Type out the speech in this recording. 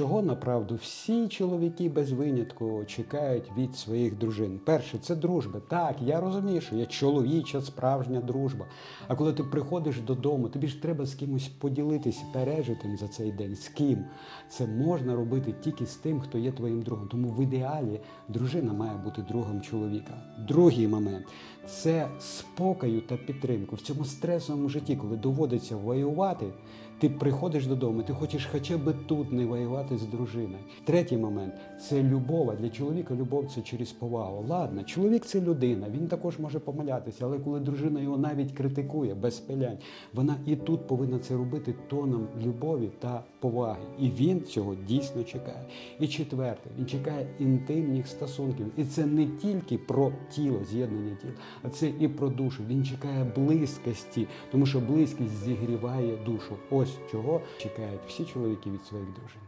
чого направду всі чоловіки без винятку чекають від своїх дружин? Перше, це дружба. Так, я розумію, що є чоловіча справжня дружба. А коли ти приходиш додому, тобі ж треба з кимось поділитися пережитим за цей день. З ким? Це можна робити тільки з тим, хто є твоїм другом. Тому в ідеалі дружина має бути другом чоловіка. Другий момент це спокою та підтримку в цьому стресовому житті, коли доводиться воювати. Ти приходиш додому, ти хочеш хоча б тут не воювати з дружиною. Третій момент це любов. Для чоловіка любов це через повагу. Ладно, чоловік це людина, він також може помилятися, але коли дружина його навіть критикує без пилянь, вона і тут повинна це робити тоном любові та поваги. І він цього дійсно чекає. І четверте, він чекає інтимних стосунків. І це не тільки про тіло, з'єднання тіл, а це і про душу. Він чекає близькості, тому що близькість зігріває душу. Ось чого чекають всі чоловіки від своїх дружин.